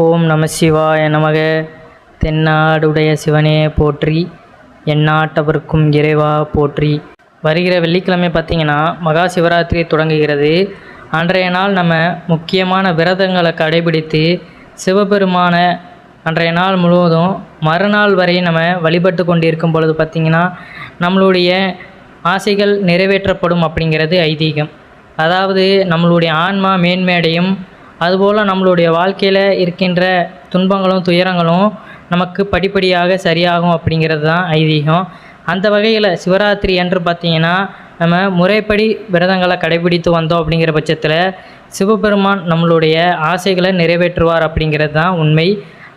ஓம் நம சிவாய நமக. தென்னாடுடைய சிவனே போற்றி எந்நாட்டவர்க்கும் இறைவா போற்றி. வருகிற வெள்ளிக்கிழமை பார்த்திங்கன்னா மகா சிவராத்திரி தொடங்குகிறது. அன்றைய நாள் நம்ம முக்கியமான விரதங்களை கடைபிடித்து சிவபெருமான அன்றைய நாள் முழுவதும் மறுநாள் வரை நம்ம வழிபட்டு கொண்டிருக்கும் பொழுது பார்த்திங்கன்னா நம்மளுடைய ஆசைகள் நிறைவேற்றப்படும் அப்படிங்கிறது ஐதீகம். அதாவது நம்மளுடைய ஆன்மா மேன்மேடையும் அதுபோல் நம்மளுடைய வாழ்க்கையில் இருக்கின்ற துன்பங்களும் துயரங்களும் நமக்கு படிப்படியாக சரியாகும் அப்படிங்கிறது தான் ஐதீகம். அந்த வகையில் சிவராத்திரி என்று பார்த்தீங்கன்னா நம்ம முறைப்படி விரதங்களை கடைபிடித்து வந்தோம் அப்படிங்கிற பட்சத்தில் சிவபெருமான் நம்மளுடைய ஆசைகளை நிறைவேற்றுவார் அப்படிங்கிறது தான் உண்மை.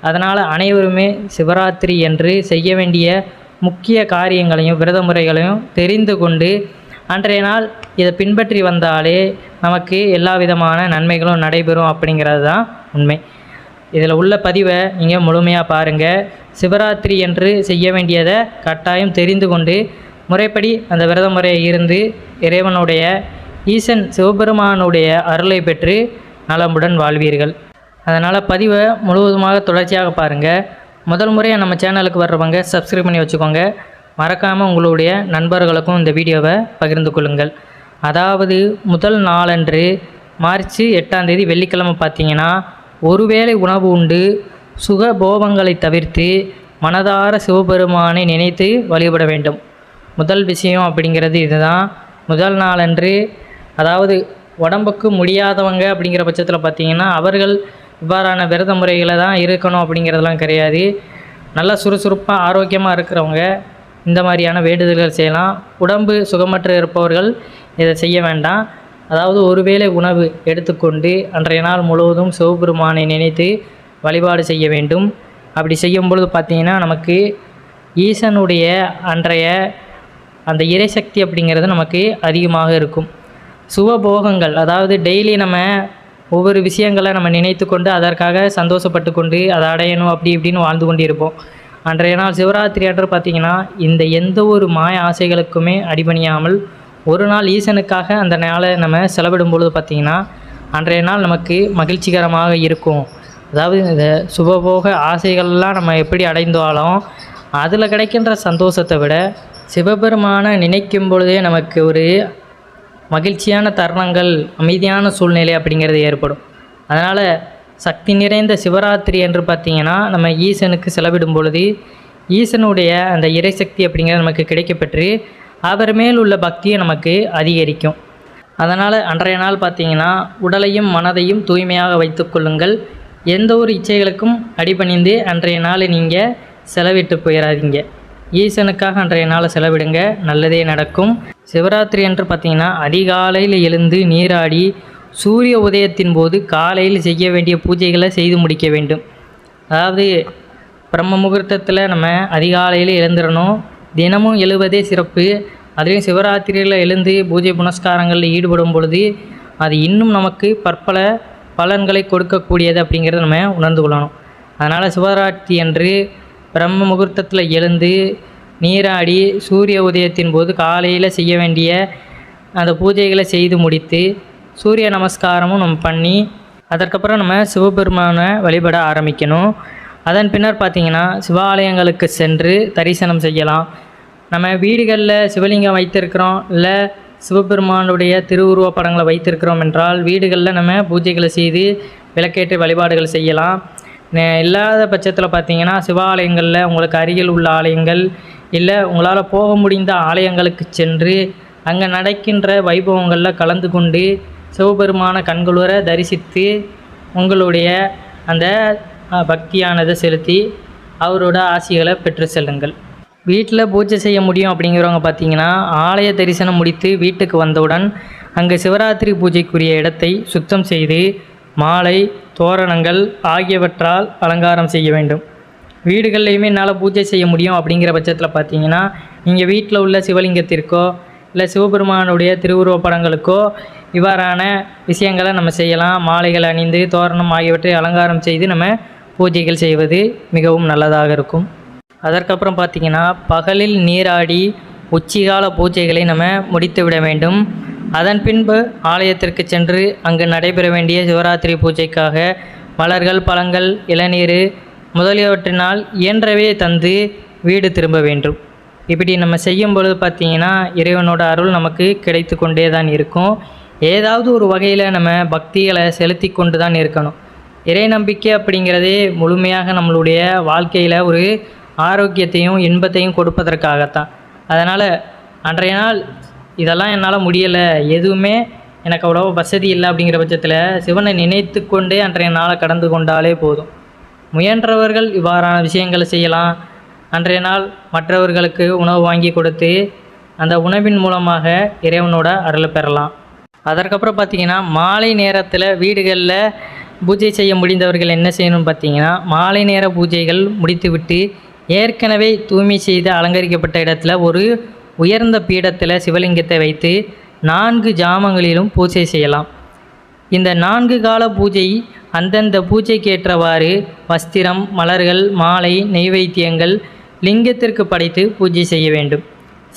அதனால் அனைவருமே சிவராத்திரி என்று செய்ய வேண்டிய முக்கிய காரியங்களையும் விரத முறைகளையும் தெரிந்து கொண்டு அன்றைய நாள் இதை பின்பற்றி வந்தாலே நமக்கு எல்லா விதமான நன்மைகளும் நடைபெறும் அப்படிங்கிறது தான் உண்மை. இதில் உள்ள பதிவை நீங்கள் முழுமையாக பாருங்கள் சிவராத்திரி என்று செய்ய வேண்டியதை கட்டாயம் தெரிந்து கொண்டு முறைப்படி அந்த விரத முறையை இருந்து இறைவனுடைய ஈசன் சிவபெருமானுடைய அருளை பெற்று நலமுடன் வாழ்வீர்கள். அதனால் பதிவை முழுவதுமாக தொடர்ச்சியாக பாருங்கள் முதல் முறையாக நம்ம சேனலுக்கு வர்றவங்க சப்ஸ்கிரைப் பண்ணி வச்சுக்கோங்க. மறக்காமல் உங்களுடைய நண்பர்களுக்கும் இந்த வீடியோவை பகிர்ந்து கொள்ளுங்கள். அதாவது முதல் நாளன்று மார்ச் எட்டாம் தேதி வெள்ளிக்கிழமை பார்த்தீங்கன்னா ஒருவேளை உணவு உண்டு சுகபோபங்களை தவிர்த்து மனதார சிவபெருமானை நினைத்து வழிபட வேண்டும். முதல் விஷயம் அப்படிங்கிறது இதுதான். முதல் நாளன்று அதாவது உடம்புக்கு முடியாதவங்க அப்படிங்கிற பட்சத்தில் பார்த்தீங்கன்னா அவர்கள் இவ்வாறான விரத முறைகளை தான் இருக்கணும் அப்படிங்கிறதெல்லாம் கிடையாது. நல்லா சுறுசுறுப்பாக ஆரோக்கியமாக இருக்கிறவங்க இந்த மாதிரியான வேண்டுதல்கள் செய்யலாம். உடம்பு சுகமற்று இருப்பவர்கள் இதை செய்ய வேண்டாம். அதாவது ஒருவேளை உணவு எடுத்துக்கொண்டு அன்றைய நாள் முழுவதும் சிவபெருமானை நினைத்து வழிபாடு செய்ய வேண்டும். அப்படி செய்யும் பொழுது பார்த்தீங்கன்னா நமக்கு ஈசனுடைய அன்றைய அந்த இறைசக்தி அப்படிங்கிறது நமக்கு அதிகமாக இருக்கும். சுகபோகங்கள் அதாவது டெய்லி நம்ம ஒவ்வொரு விஷயங்களை நம்ம நினைத்து கொண்டு அதற்காக சந்தோஷப்பட்டு கொண்டு அதை அடையணும் அப்படி இப்படின்னு வாழ்ந்து கொண்டு இருப்போம் அன்றைய நாள் சிவராத்திரி அன்று பார்த்திங்கன்னா இந்த எந்த ஒரு மாய ஆசைகளுக்குமே அடிபணியாமல் ஒரு நாள் ஈசனுக்காக அந்த நாளை நம்ம செலவிடும் பொழுது பார்த்திங்கன்னா அன்றைய நாள் நமக்கு மகிழ்ச்சிகரமாக இருக்கும். அதாவது இந்த சுபபோக ஆசைகள்லாம் நம்ம எப்படி அடைந்தாலும் அதில் கிடைக்கின்ற சந்தோஷத்தை விட சிவபெருமானை நினைக்கும் பொழுதே நமக்கு ஒரு மகிழ்ச்சியான தருணங்கள் அமைதியான சூழ்நிலை அப்படிங்கிறது ஏற்படும். அதனால் சக்தி நிறைந்த சிவராத்திரி என்று பார்த்திங்கன்னா நம்ம ஈசனுக்கு செலவிடும் பொழுது ஈசனுடைய அந்த இறைசக்தி அப்படிங்கிறது நமக்கு கிடைக்கப்பெற்று அவர் மேல் உள்ள பக்தியை நமக்கு அதிகரிக்கும். அதனால் அன்றைய நாள் பார்த்தீங்கன்னா உடலையும் மனதையும் தூய்மையாக வைத்துக்கொள்ளுங்கள் எந்த ஒரு இச்சைகளுக்கும் அடிபணிந்து அன்றைய நாளை நீங்கள் செலவிட்டு போயிடாதீங்க ஈசனுக்காக அன்றைய நாளை செலவிடுங்க. நல்லதே நடக்கும். சிவராத்திரி என்று பார்த்திங்கன்னா அதிகாலையில் எழுந்து நீராடி சூரிய உதயத்தின் போது காலையில் செய்ய வேண்டிய பூஜைகளை செய்து முடிக்க வேண்டும். அதாவது பிரம்ம முகூர்த்தத்தில் நம்ம அதிகாலையில் எழுந்துடணும் தினமும் எழுவதே சிறப்பு. அதுலேயும் சிவராத்திரியில் எழுந்து பூஜை புனஸ்காரங்களில் ஈடுபடும் பொழுது அது இன்னும் நமக்கு பற்பல பலன்களை கொடுக்கக்கூடியது அப்படிங்கிறத நம்ம உணர்ந்து கொள்ளணும். அதனால் சிவராத்திரி அன்று பிரம்ம முகூர்த்தத்தில் எழுந்து நீராடி சூரிய உதயத்தின் போது காலையில் செய்ய வேண்டிய அந்த பூஜைகளை செய்து முடித்து சூரிய நமஸ்காரமும் நம்ம பண்ணி அதற்கப்புறம் நம்ம சிவபெருமானை வழிபட ஆரம்பிக்கணும். அதன் பின்னர் பார்த்திங்கன்னா சிவாலயங்களுக்கு சென்று தரிசனம் செய்யலாம். நம்ம வீடுகளில் சிவலிங்கம் வைத்திருக்கிறோம் இல்லை சிவபெருமானுடைய திருவுருவ படங்களை வைத்திருக்கிறோம் என்றால் வீடுகளில் நம்ம பூஜைகளை செய்து விளக்கேற்றி வழிபாடுகள் செய்யலாம். இல்லாத பட்சத்தில் பார்த்திங்கன்னா சிவாலயங்களில் உங்களுக்கு அருகில் உள்ள ஆலயங்கள் இல்லை உங்களால் போக முடிந்த ஆலயங்களுக்கு சென்று அங்கே நடக்கின்ற வைபவங்களில் கலந்து கொண்டு சிவபெருமான கண்குளுர தரிசித்து உங்களுடைய அந்த பக்தியானதை செலுத்தி அவரோட ஆசிகளை பெற்று செல்லுங்கள். வீட்டில் பூஜை செய்ய முடியும் அப்படிங்கிறவங்க பார்த்தீங்கன்னா ஆலய தரிசனம் முடித்து வீட்டுக்கு வந்தவுடன் அங்கு சிவராத்திரி பூஜைக்குரிய இடத்தை சுத்தம் செய்து மாலை தோரணங்கள் ஆகியவற்றால் அலங்காரம் செய்ய வேண்டும். வீடுகள்லையுமே என்னால் பூஜை செய்ய முடியும் அப்படிங்கிற பட்சத்தில் பார்த்தீங்கன்னா நீங்கள் வீட்டில் உள்ள சிவலிங்கத்திற்கோ இல்லை சிவபெருமானுடைய திருவுருவப் படங்களுக்கோ இவ்வாறான விஷயங்களை நம்ம செய்யலாம். மாலைகள் அணிந்து தோரணம் ஆகியவற்றை அலங்காரம் செய்து நம்ம பூஜைகள் செய்வது மிகவும் நல்லதாக இருக்கும். அதற்கப்புறம் பார்த்தீங்கன்னா பகலில் நீராடி உச்சிகால பூஜைகளை நம்ம முடித்து விட வேண்டும். அதன் பின்பு ஆலயத்திற்கு சென்று அங்கு நடைபெற வேண்டிய சிவராத்திரி பூஜைக்காக மலர்கள் பழங்கள் இளநீர் முதலியவற்றினால் இயன்றவே தந்து வீடு திரும்ப வேண்டும். இப்படி நம்ம செய்யும் பொழுது பார்த்திங்கன்னா இறைவனோட அருள் நமக்கு கிடைத்து கொண்டே தான் இருக்கும். ஏதாவது ஒரு வகையில் நம்ம பக்திகளை செலுத்தி கொண்டு தான் இருக்கணும். இறை நம்பிக்கை அப்படிங்கிறதே முழுமையாக நம்மளுடைய வாழ்க்கையில் ஒரு ஆரோக்கியத்தையும் இன்பத்தையும் கொடுப்பதற்காகத்தான். அதனால் அன்றைய நாள் இதெல்லாம் என்னால் முடியலை எதுவுமே எனக்கு அவ்வளோ வசதி இல்லை அப்படிங்கிற பட்சத்தில் சிவனை நினைத்து கொண்டே அன்றைய நாளை கடந்து கொண்டாலே போதும். முயன்றவர்கள் இவ்வாறான விஷயங்களை செய்யலாம். அன்றைய நாள் மற்றவர்களுக்கு உணவு வாங்கி கொடுத்து அந்த உணவின் மூலமாக இறைவனோட அருளை பெறலாம். அதற்கப்புறம் பார்த்தீங்கன்னா மாலை நேரத்தில் வீடுகளில் பூஜை செய்ய முடிந்தவர்கள் என்ன செய்யணும்னு பார்த்தீங்கன்னா மாலை நேர பூஜைகள் முடித்துவிட்டு ஏற்கனவே தூய்மை செய்து அலங்கரிக்கப்பட்ட இடத்துல ஒரு உயர்ந்த பீடத்தில் சிவலிங்கத்தை வைத்து நான்கு ஜாமங்களிலும் பூஜை செய்யலாம். இந்த நான்கு கால பூஜை அந்தந்த பூஜைக்கு ஏற்றவாறு வஸ்திரம் மலர்கள் மாலை நெய்வேத்தியங்கள் லிங்கத்திற்கு படைத்து பூஜை செய்ய வேண்டும்.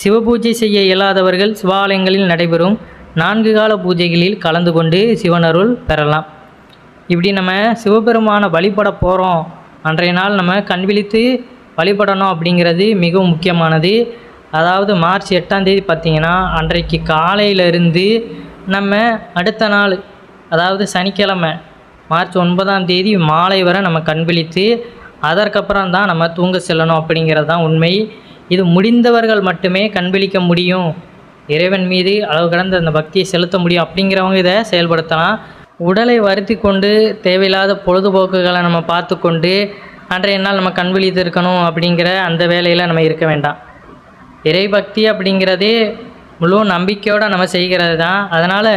சிவபூஜை செய்ய இயலாதவர்கள் சிவாலயங்களில் நடைபெறும் நான்கு கால பூஜைகளில் கலந்து கொண்டு சிவனருள் பெறலாம். இப்படி நம்ம சிவபெருமானை வழிபட போகிறோம் அன்றைய நாள் நம்ம கண் விழித்து வழிபடணும் அப்படிங்கிறது மிகவும் முக்கியமானது. அதாவது மார்ச் எட்டாம் தேதி பார்த்திங்கன்னா அன்றைக்கு காலையிலிருந்து நம்ம அடுத்த நாள் அதாவது சனிக்கிழமை மார்ச் ஒன்பதாம் தேதி மாலை வரை நம்ம கண் விழித்து அதற்கப்புறம் தான் நம்ம தூங்க செல்லணும் அப்படிங்கிறது தான் உண்மை. இது முடிந்தவர்கள் மட்டுமே கண் விழிக்க முடியும். இறைவன் மீது அளவு கடந்த அந்த பக்தியை செலுத்த முடியும் அப்படிங்கிறவங்க இதை செயல்படுத்தலாம். உடலை வருத்தி கொண்டு தேவையில்லாத பொழுதுபோக்குகளை நம்ம பார்த்து கொண்டு அன்றைய நாள் நம்ம கண் விழித்து இருக்கணும் அப்படிங்கிற அந்த வேலையில் நம்ம இருக்க வேண்டாம். இறைபக்தி அப்படிங்கிறதே முழு நம்பிக்கையோடு நம்ம செய்கிறது தான் அதனால்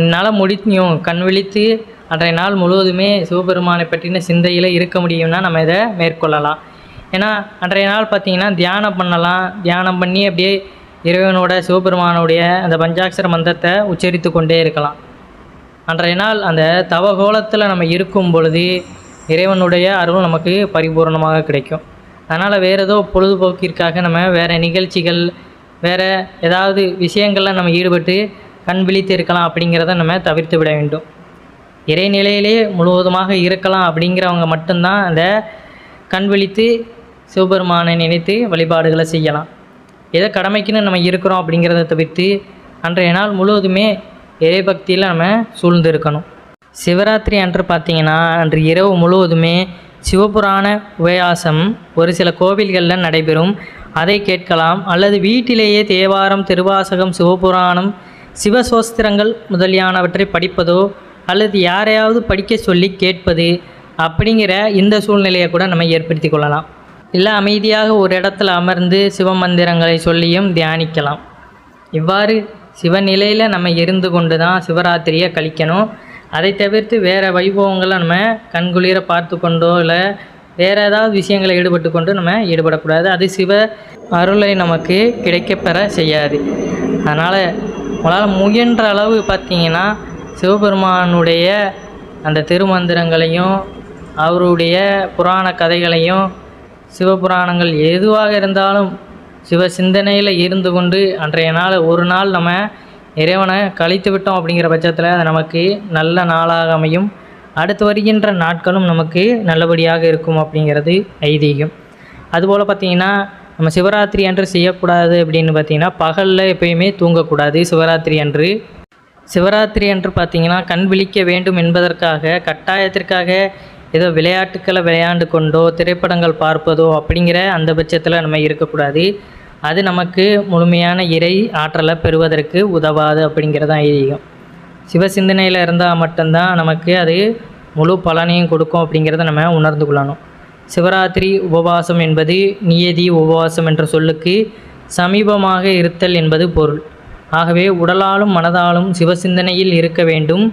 என்னால் முடியும். கண் விழித்து அன்றைய நாள் முழுவதுமே சிவபெருமானை பற்றின சிந்தையில் இருக்க முடியும்னா நம்ம இதை மேற்கொள்ளலாம். ஏன்னா அன்றைய நாள் பார்த்திங்கன்னா தியானம் பண்ணலாம். தியானம் பண்ணி அப்படியே இறைவனோட சிவபெருமானுடைய அந்த பஞ்சாட்சர மந்திரத்தை உச்சரித்து கொண்டே இருக்கலாம். அன்றைய நாள் அந்த தவகோலத்தில் நம்ம இருக்கும் பொழுது இறைவனுடைய அருள் நமக்கு பரிபூரணமாக கிடைக்கும். அதனால் வேறு ஏதோ பொழுதுபோக்கிற்காக நம்ம வேறு நிகழ்ச்சிகள் வேறு ஏதாவது விஷயங்களில் நம்ம ஈடுபட்டு கண் விழித்து இருக்கலாம் அப்படிங்கிறத நம்ம தவிர்த்து விட வேண்டும். இறைநிலையிலே முழுவதுமாக இருக்கலாம் அப்படிங்கிறவங்க மட்டும்தான் அந்த கண் விழித்து சிவபெருமானை நினைத்து வழிபாடுகளை செய்யலாம். எதை கடமைக்குன்னு நம்ம இருக்கிறோம் அப்படிங்கிறத தவிர்த்து அன்றைய நாள் முழுவதுமே இறைபக்தியில் நம்ம சூழ்ந்து இருக்கணும் சிவராத்திரி அன்று பார்த்தீங்கன்னா அன்று இரவு முழுவதுமே சிவபுராண உபயாசம் ஒரு சில கோவில்களில் நடைபெறும். அதை கேட்கலாம். அல்லது வீட்டிலேயே தேவாரம் திருவாசகம் சிவபுராணம் சிவசோஸ்திரங்கள் முதலியானவற்றை படிப்பதோ அல்லது யாரையாவது படிக்க சொல்லி கேட்பது அப்படிங்கிற இந்த சூழ்நிலையை கூட நம்ம ஏற்படுத்தி கொள்ளலாம். இல்லை அமைதியாக ஒரு இடத்துல அமர்ந்து சிவ மந்திரங்களை சொல்லியும் தியானிக்கலாம். இவ்வாறு சிவநிலையில் நம்ம இருந்து கொண்டு தான் சிவராத்திரியை கழிக்கணும். அதை தவிர்த்து வேறு வைபவங்களை நம்ம கண்குளிர பார்த்து கொண்டோ இல்லை வேறு ஏதாவது விஷயங்களை ஈடுபட்டு கொண்டு நம்ம ஈடுபடக்கூடாது. அது சிவ அருளை நமக்கு கிடைக்கப்பெற செய்யாது. அதனால் உங்களால் முயன்ற அளவு பார்த்தீங்கன்னா சிவபெருமானுடைய அந்த திருமந்திரங்களையும் அவருடைய புராண கதைகளையும் சிவபுராணங்கள் எதுவாக இருந்தாலும் சிவ சிந்தனையில் இருந்து கொண்டு அன்றைய நாள் ஒரு நாள் நம்ம இறைவனை கழித்து விட்டோம் அப்படிங்கிற பட்சத்தில் அது நமக்கு நல்ல நாளாக அமையும். அடுத்து வருகின்ற நாட்களும் நமக்கு நல்லபடியாக இருக்கும் அப்படிங்கிறது ஐதீகம். அதுபோல் பார்த்திங்கன்னா நம்ம சிவராத்திரி அன்று செய்யக்கூடாது அப்படின்னு பார்த்திங்கன்னா பகலில் எப்பயுமே தூங்கக்கூடாது. சிவராத்திரி அன்று சிவராத்திரி என்று பார்த்தீங்கன்னா கண் விழிக்க வேண்டும் என்பதற்காக கட்டாயத்திற்காக ஏதோ விளையாட்டுக்களை விளையாண்டு கொண்டோ திரைப்படங்கள் பார்ப்பதோ அப்படிங்கிற அந்த பட்சத்தில் நம்ம இருக்கக்கூடாது. அது நமக்கு முழுமையான இறை ஆற்றலை பெறுவதற்கு உதவாது அப்படிங்கிறது தான் ஐதீகம். சிவசிந்தனையில் இருந்தால் மட்டும்தான் நமக்கு அது முழு பலனையும் கொடுக்கும் அப்படிங்கிறத நம்ம உணர்ந்து கொள்ளணும். சிவராத்திரி உபவாசம் என்பது நியதி உபவாசம் என்ற சொல்லுக்கு சமீபமாக இருத்தல் என்பது பொருள். ஆகவே உடலாலும் மனதாலும் சிவசிந்தனையில் இருக்க வேண்டும்.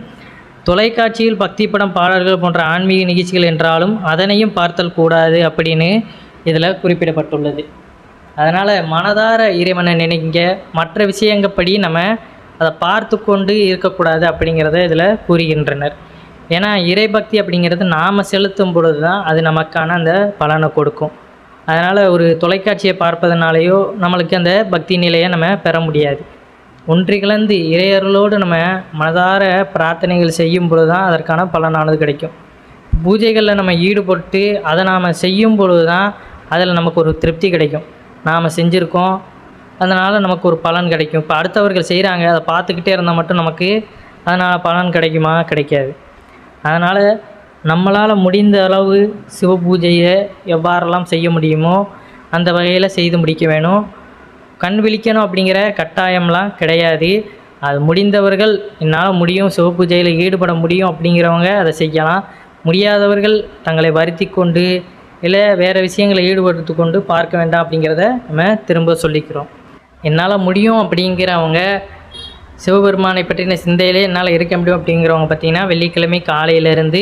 தொலைக்காட்சியில் பக்தி படம் பாடல்கள் போன்ற ஆன்மீக நிகழ்ச்சிகள் என்றாலும் அதனையும் பார்த்தல் கூடாது அப்படின்னு இதில் குறிப்பிடப்பட்டுள்ளது. அதனால் மனதார இறைவனை நினைங்க. மற்ற விஷயங்கப்படி நம்ம அதை பார்த்து கொண்டு இருக்கக்கூடாது அப்படிங்கிறத இதில் கூறுகின்றனர். ஏன்னா இறைபக்தி அப்படிங்கிறது நாம் செலுத்தும் பொழுது தான் அது நமக்கான அந்த பலனை கொடுக்கும். அதனால் ஒரு தொலைக்காட்சியை பார்ப்பதனாலேயோ நம்மளுக்கு அந்த பக்தி நிலையை நம்ம பெற முடியாது. ஒன்றி கலந்து இறையர்களோடு நம்ம மனதார பிரார்த்தனைகள் செய்யும் பொழுது தான் அதற்கான பலனானது கிடைக்கும். பூஜைகளில் நம்ம ஈடுபட்டு அதை நாம் செய்யும் பொழுது தான் அதில் நமக்கு ஒரு திருப்தி கிடைக்கும். நாம் செஞ்சுருக்கோம் அதனால் நமக்கு ஒரு பலன் கிடைக்கும். இப்போ அடுத்தவர்கள் செய்கிறாங்க அதை பார்த்துக்கிட்டே இருந்தால் மட்டும் நமக்கு அதனால் பலன் கிடைக்குமா? கிடைக்காது. அதனால் நம்மளால் முடிந்த அளவு சிவ பூஜையை எவ்வாறெல்லாம் செய்ய முடியுமோ அந்த வகையில் செய்து முடிக்க வேணும். கண் விழிக்கணும் அப்படிங்கிற கட்டாயம்லாம் கிடையாது. அது முடிந்தவர்கள் என்னால் முடியும் சிவபூஜையில் ஈடுபட முடியும் அப்படிங்கிறவங்க அதை செய்யலாம். முடியாதவர்கள் தங்களை வருத்தி கொண்டு இல்லை வேறு விஷயங்களை ஈடுபடுத்தி கொண்டு பார்க்க வேண்டாம் அப்படிங்கிறத நம்ம திரும்ப சொல்லிக்கிறோம். என்னால் முடியும் அப்படிங்கிறவங்க சிவபெருமானை பற்றின சிந்தையிலே என்னால் இருக்க முடியும் அப்படிங்கிறவங்க பார்த்திங்கன்னா வெள்ளிக்கிழமை காலையிலேருந்து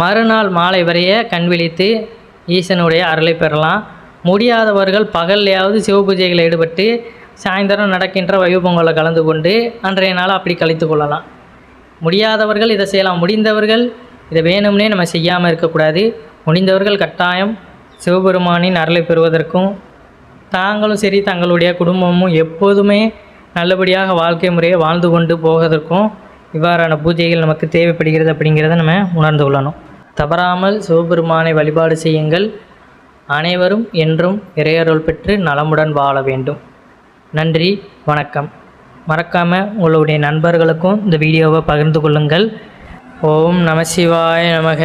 மறுநாள் மாலை வரைய கண் விழித்து ஈசனுடைய அருளை பெறலாம். முடியாதவர்கள் பகல்லையாவது சிவபூஜைகளில் ஈடுபட்டு சாயந்தரம் நடக்கின்ற வைபொங்கலில் கலந்து கொண்டு அன்றைய நாள் அப்படி கழித்து கொள்ளலாம். முடியாதவர்கள் இதை செய்யலாம். முடிந்தவர்கள் இதை வேணும்னே நம்ம செய்யாமல் இருக்கக்கூடாது. முடிந்தவர்கள் கட்டாயம் சிவபெருமானின் அருளை பெறுவதற்கும் தாங்களும் சரி தங்களுடைய குடும்பமும் எப்போதுமே நல்லபடியாக வாழ்க்கை முறையை வாழ்ந்து கொண்டு போவதற்கும் இவ்வாறான பூஜைகள் நமக்கு தேவைப்படுகிறது அப்படிங்கிறத நம்ம உணர்ந்து கொள்ளணும். தவறாமல் சிவபெருமானை வழிபாடு செய்யுங்கள். அனைவரும் என்றும் இறையருள் பெற்று நலமுடன் வாழ வேண்டும். நன்றி வணக்கம். மறக்காமல் உங்களுடைய நண்பர்களுக்கும் இந்த வீடியோவை பகிர்ந்து கொள்ளுங்கள். ஓம் நம சிவாய நமக.